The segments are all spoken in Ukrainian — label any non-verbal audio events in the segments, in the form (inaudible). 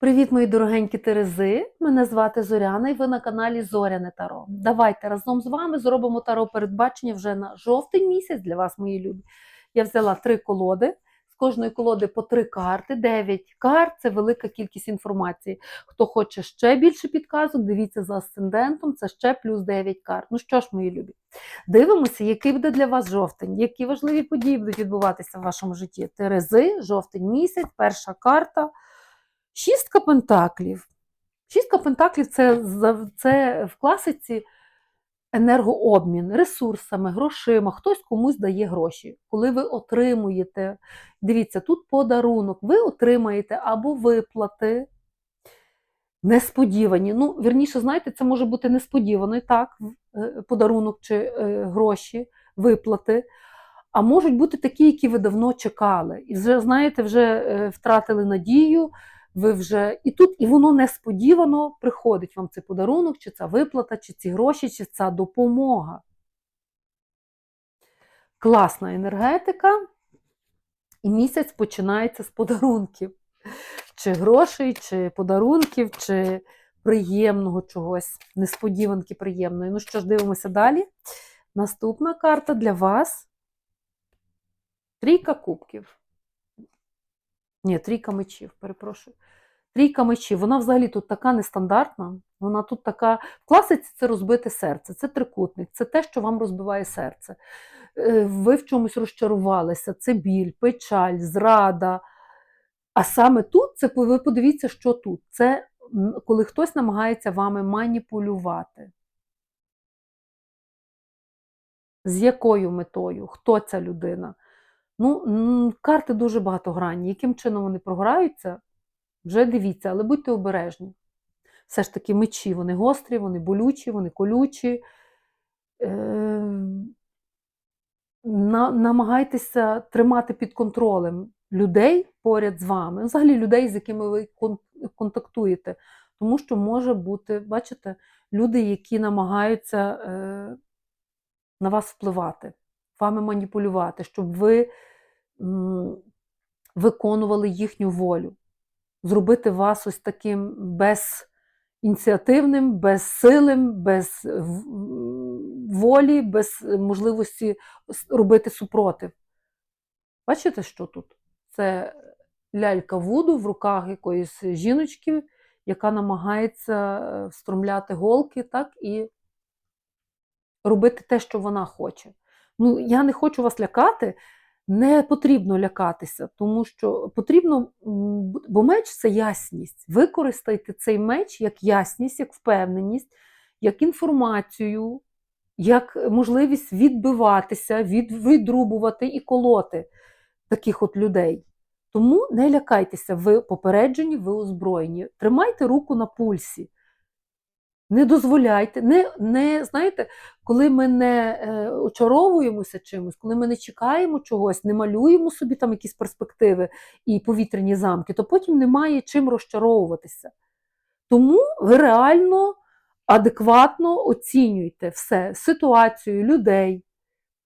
Привіт, мої дорогенькі Терези! Мене звати Зоряна і ви на каналі Зоряне Таро. Давайте разом з вами зробимо таро передбачення вже на жовтий місяць для вас, мої любі. Я взяла три колоди, з кожної колоди по три карти, дев'ять карт це велика кількість інформації. Хто хоче ще більше підказок, дивіться за асцендентом, це ще плюс 9 карт. Ну що ж, мої любі, дивимося, який буде для вас жовтень, які важливі події будуть відбуватися в вашому житті. Терези, жовтень місяць, перша карта. Шістка пентаклів. Шістка пентаклів це, це в класиці енергообмін ресурсами, грошима. Хтось комусь дає гроші. Коли ви отримуєте, дивіться, тут подарунок, ви отримаєте або виплати. Несподівані. Ну, вірніше, знаєте, це може бути несподівано і так, е, подарунок чи е, гроші, виплати. А можуть бути такі, які ви давно чекали. І вже, знаєте, вже е, втратили надію, ви вже і тут, і воно несподівано приходить вам цей подарунок, чи ця виплата, чи ці гроші, чи ця допомога. Класна енергетика, і місяць починається з подарунків. Чи грошей, чи подарунків, чи приємного чогось, несподіванки приємної. Ну що ж, дивимося далі. Наступна карта для вас. Трійка кубків. Ні, трійка мечів, перепрошую. Трійка мечів. Вона взагалі тут така нестандартна. Вона тут така. В класиці це розбите серце, це трикутник, це те, що вам розбиває серце. Е, Ви в чомусь розчарувалися, це біль, печаль, зрада. А саме тут, це ви подивіться, що тут. Це коли хтось намагається вами маніпулювати. З якою метою? Хто ця людина? Ну, карти дуже багатогранні. Яким чином вони програються, вже дивіться, але будьте обережні. Все ж таки, мечі, вони гострі, вони болючі, вони колючі. Е, на, намагайтеся тримати під контролем людей поряд з вами, взагалі людей, з якими ви контактуєте. Тому що може бути, бачите, люди, які намагаються е, на вас впливати, вами маніпулювати, щоб ви виконували їхню волю, зробити вас ось таким безініціативним, безсилим, без волі, без можливості робити супротив. Бачите, що тут? Це лялька Вуду в руках якоїсь жіночки, яка намагається е, встромляти голки, так, і робити те, що вона хоче. Ну, я не хочу вас лякати, не потрібно лякатися, тому що потрібно, бо меч це ясність. Використайте цей меч як ясність, як впевненість, як інформацію, як можливість відбиватися, від, відрубувати і колоти таких от людей. Тому не лякайтеся, ви попереджені, ви озброєні. Тримайте руку на пульсі. Не дозволяйте, не, не знаєте, коли ми не е, очаровуємося чимось, коли ми не чекаємо чогось, не малюємо собі там якісь перспективи і повітряні замки, то потім немає чим розчаровуватися. Тому ви реально адекватно оцінюйте все, ситуацію, людей.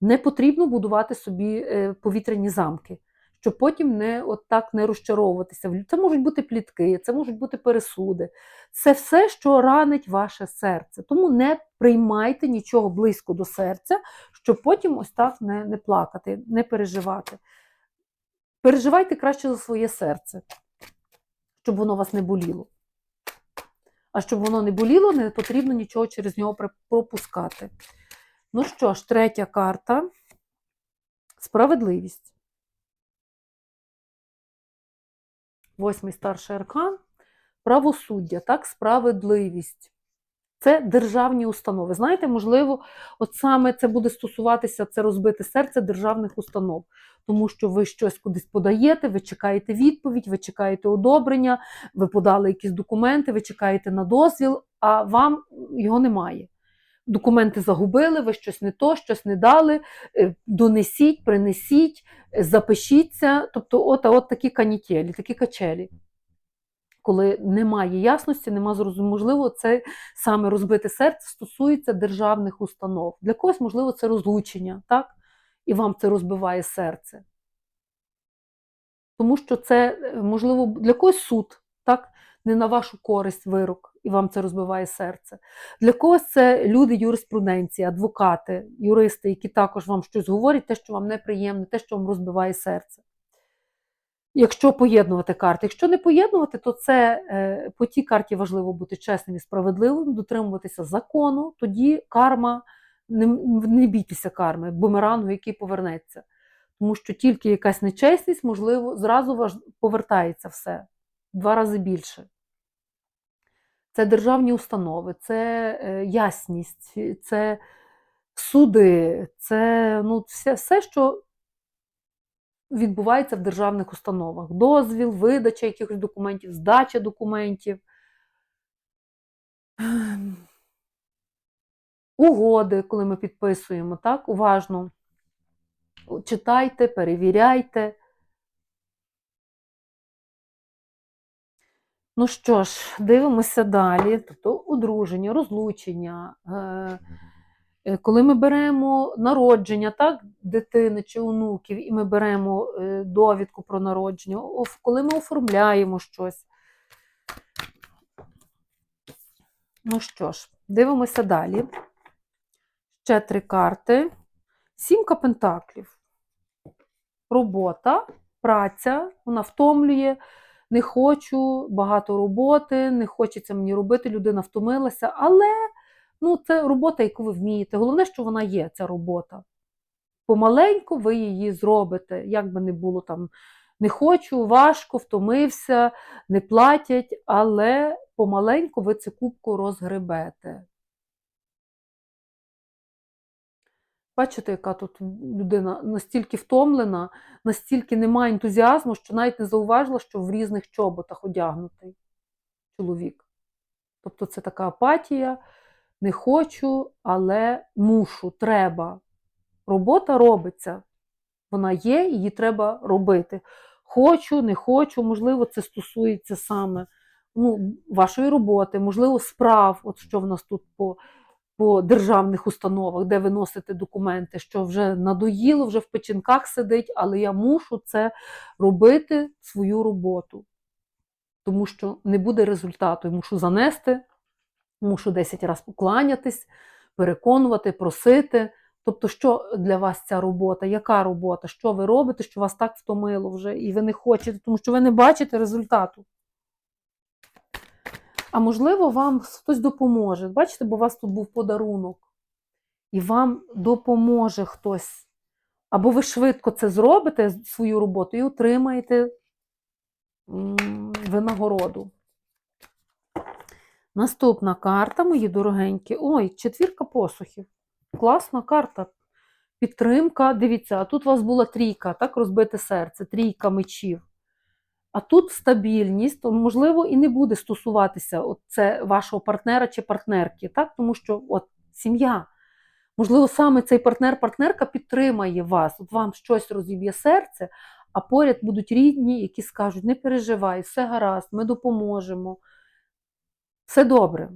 Не потрібно будувати собі е, повітряні замки, щоб потім не от так не розчаровуватися. Це можуть бути плітки, це можуть бути пересуди. Це все, що ранить ваше серце. Тому не приймайте нічого близько до серця, щоб потім ось так не, не плакати, не переживати. Переживайте краще за своє серце, щоб воно вас не боліло. А щоб воно не боліло, не потрібно нічого через нього пропускати. Ну що ж, третя карта. Справедливість. Восьмий старший аркан. Правосуддя, так, справедливість. Це державні установи. Знаєте, можливо, от саме це буде стосуватися це розбите серце державних установ, тому що ви щось кудись подаєте, ви чекаєте відповідь, ви чекаєте одобрення, ви подали якісь документи, ви чекаєте на дозвіл, а вам його немає. Документи загубили, ви щось не то, щось не дали. е, Донесіть, принесіть, е, запишіться. Тобто, от, от такі канітелі, такі качелі. Коли немає ясності, немає зрозуміння. Можливо, це саме розбите серце стосується державних установ. Для когось, можливо, це розлучення, так? І вам це розбиває серце. Тому що це, е, можливо, для когось суд, так? не на вашу користь вирок, і вам це розбиває серце. Для когось це люди юриспруденції, адвокати, юристи, які також вам щось говорять, те, що вам неприємне, те, що вам розбиває серце. Якщо поєднувати карти. Якщо не поєднувати, то це е, по тій карті важливо бути чесним і справедливим, дотримуватися закону, тоді карма, не, не бійтеся карми, бумерангу, який повернеться. Тому що тільки якась нечесність, можливо, зразу повертається все два рази більше. Це державні установи, це е, ясність, це суди, це ну, все, все, що відбувається в державних установах. Дозвіл, видача якихось документів, здача документів, ем, угоди, коли ми підписуємо, так, уважно читайте, перевіряйте. Ну що ж, дивимося далі. Тобто одруження, розлучення. е, е, Коли ми беремо народження так, дитини чи онуків, і ми беремо е, довідку про народження, коли ми оформляємо щось. Ну що ж, дивимося далі. Ще три карти. Сімка пентаклів. Робота, праця, вона втомлює. Не хочу, багато роботи, не хочеться мені робити, людина втомилася, але ну, це робота, яку ви вмієте. Головне, що вона є, ця робота. Помаленьку ви її зробите, як би не було там не хочу, важко, втомився, не платять, але помаленьку ви цю кубку розгребете. Бачите, яка тут людина настільки втомлена, настільки немає ентузіазму, що навіть не зауважила, що в різних чоботах одягнутий чоловік. Тобто це така апатія, не хочу, але мушу, треба. Робота робиться. Вона є, її треба робити. Хочу, не хочу, можливо, це стосується саме ну, вашої роботи, можливо, справ, от що в нас тут по по державних установах, де ви носите документи, що вже надоїло, вже в печінках сидить, але я мушу це робити свою роботу. Тому що не буде результату. Я мушу занести, мушу 10 разів покланятись, переконувати, просити. Тобто, що для вас ця робота? Яка робота? Що ви робите, що вас так втомило вже, і ви не хочете, тому що ви не бачите результату. А можливо, вам хтось допоможе. Бачите, бо у вас тут був подарунок, і вам допоможе хтось. Або ви швидко це зробите, свою роботу, і отримаєте винагороду. Наступна карта, мої дорогенькі. Ой, четвірка посухів. Класна карта. Підтримка. Дивіться, а тут у вас була трійка, так, розбите серце, трійка мечів. А тут стабільність, то, можливо, і не буде стосуватися от це вашого партнера чи партнерки, так? тому що от сім'я. Можливо, саме цей партнер-партнерка підтримає вас, от вам щось розіб'є серце, а поряд будуть рідні, які скажуть: не переживай, все гаразд, ми допоможемо. Все добре.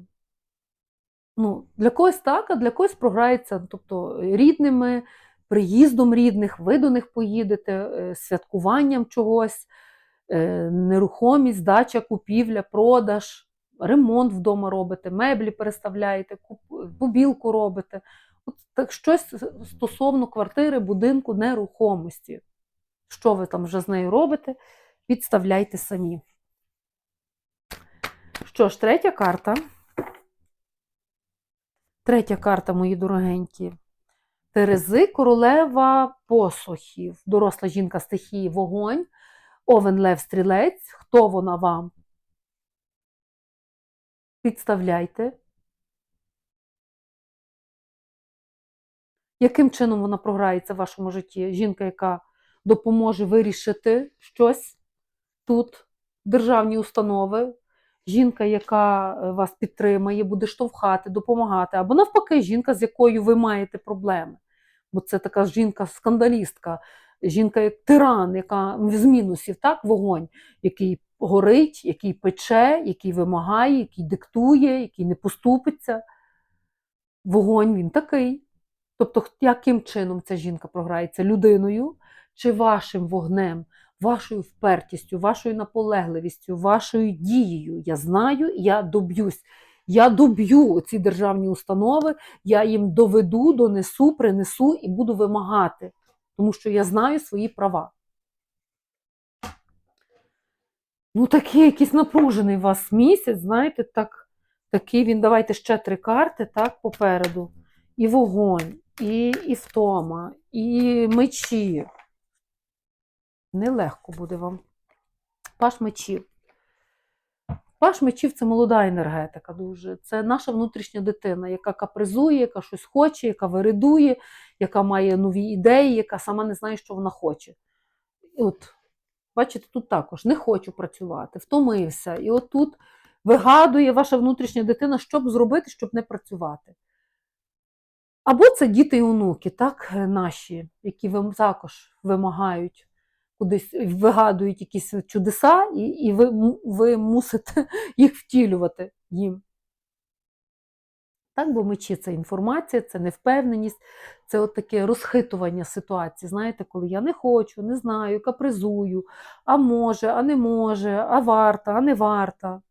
Ну, Для когось так, а для когось програється тобто, рідними, приїздом рідних, ви до них поїдете, е, святкуванням чогось. Е, нерухомість, здача, купівля, продаж, ремонт вдома робите, меблі переставляєте, побілку робите. От так Щось стосовно квартири, будинку, нерухомості. Що ви там вже з нею робите, підставляйте самі. Що ж, третя карта. Третя карта, мої дорогенькі. Терези, королева посохів, доросла жінка стихії, вогонь. Овен Лев Стрілець, хто вона вам? Підставляйте. Яким чином вона програється в вашому житті? Жінка, яка допоможе вирішити щось тут, державні установи, жінка, яка е, вас підтримає, буде штовхати, допомагати, або навпаки, жінка, з якою ви маєте проблеми. Бо це така жінка-скандалістка, жінка як тиран, яка з мінусів, так, вогонь, який горить, який пече, який вимагає, який диктує, який не поступиться. Вогонь він такий. Тобто, яким чином ця жінка програється людиною чи вашим вогнем, вашою впертістю, вашою наполегливістю, вашою дією. Я знаю, я доб'юсь. Я доб'ю ці державні установи, я їм доведу, донесу, принесу і буду вимагати, тому що я знаю свої права. Ну, такий якийсь напружений у вас місяць, знаєте, так, такий він, давайте ще три карти, так, попереду. І вогонь, і, і втома, і мечі. Нелегко буде вам. Паш мечів. Паш мечів це молода енергетика дуже. Це наша внутрішня дитина, яка капризує, яка щось хоче, яка виридує, яка має нові ідеї, яка сама не знає, що вона хоче. І от, бачите, тут також не хочу працювати, втомився. І от тут вигадує ваша внутрішня дитина, що б зробити, щоб не працювати. Або це діти і онуки, так, наші, які також вимагають кудись вигадують якісь чудеса, і і ви, ви мусите (laughs) їх втілювати їм. Так, бо мечі це інформація, це невпевненість, це от таке розхитування ситуації. Знаєте, коли я не хочу, не знаю, капризую, а може, а не може, а варта, а не варта.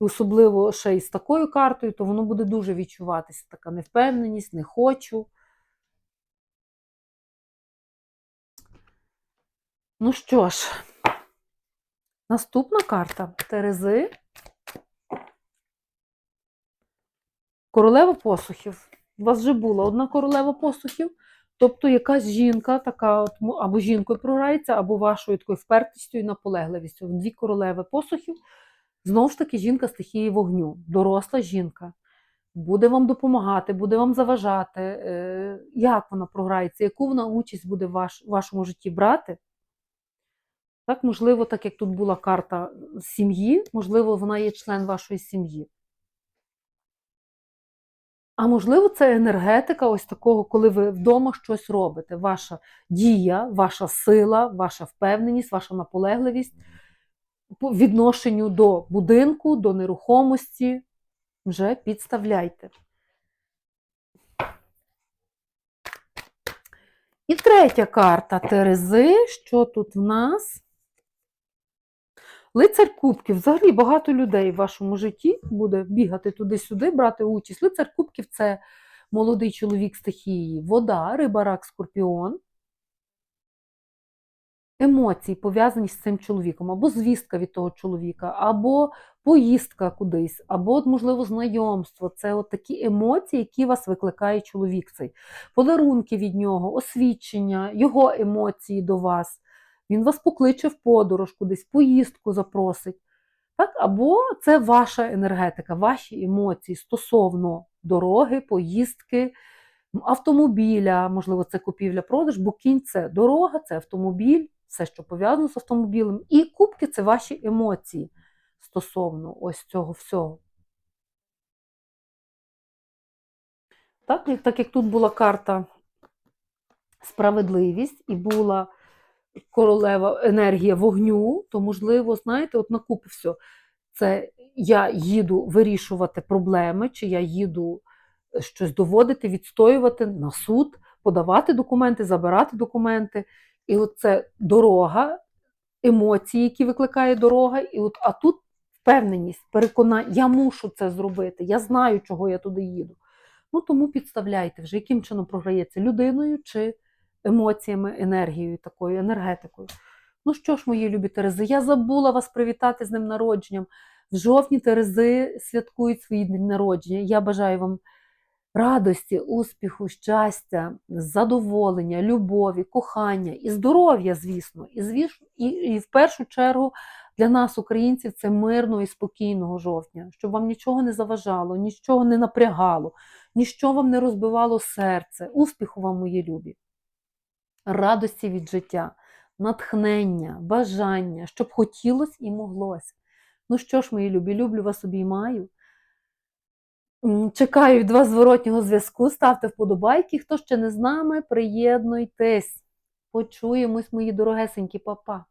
Особливо ще й з такою картою, то воно буде дуже відчуватися. Така невпевненість, не хочу. Ну що ж, наступна карта Терези. Королева посухів. У вас вже була одна королева посухів, тобто якась жінка, така от, або жінкою програється, або вашою такою впертістю і наполегливістю. Дві королеви посухів. Знову ж таки, жінка стихії вогню, доросла жінка. Буде вам допомагати, буде вам заважати. Е, Як вона програється, яку вона участь буде в вашому житті брати? Так, можливо, так як тут була карта сім'ї, можливо, вона є член вашої сім'ї. А можливо, це енергетика ось такого, коли ви вдома щось робите. Ваша дія, ваша сила, ваша впевненість, ваша наполегливість по відношенню до будинку, до нерухомості. Вже підставляйте. І третя карта Терези. Що тут в нас? Лицар Кубків. Взагалі багато людей в вашому житті буде бігати туди-сюди, брати участь. Лицар Кубків це молодий чоловік стихії, вода, риба, рак, скорпіон. Емоції пов'язані з цим чоловіком, або звістка від того чоловіка, або поїздка кудись, або, можливо, знайомство. Це от такі емоції, які вас викликає чоловік цей. Подарунки від нього, освідчення, його емоції до вас. Він вас покличе в подорож кудись, поїздку запросить. Так? Або це ваша енергетика, ваші емоції стосовно дороги, поїздки, автомобіля, можливо, це купівля-продаж, бо кінь це дорога, це автомобіль, все, що пов'язано з автомобілем. І кубки це ваші емоції стосовно ось цього всього. Так, так як тут була карта справедливість і була королева енергія вогню, то, можливо, знаєте, от на все. Це я їду вирішувати проблеми, чи я їду е, щось доводити, відстоювати на суд, подавати документи, забирати документи. І от це дорога, емоції, які викликає дорога, і от, а тут впевненість, переконання, я мушу це зробити, я знаю, чого я туди їду. Ну тому підставляйте вже, яким чином програється людиною чи емоціями, енергією, такою енергетикою. Ну що ж, мої любі Терези, я забула вас привітати з ним народженням. В жовтні Терези святкують свої дні народження. Я бажаю вам радості, успіху, щастя, задоволення, любові, кохання і здоров'я, звісно. І, звісно, і, і в першу чергу для нас, українців, це мирного і спокійного жовтня, щоб вам нічого не заважало, нічого не напрягало, ніщо вам не розбивало серце. Успіху вам, мої любі, радості від життя, натхнення, бажання, щоб хотілося і моглося. Ну що ж, мої любі, люблю вас обіймаю. Чекаю від вас зворотнього зв'язку. Ставте вподобайки. Хто ще не з нами, приєднуйтесь. Почуємось, мої дорогесенькі папа.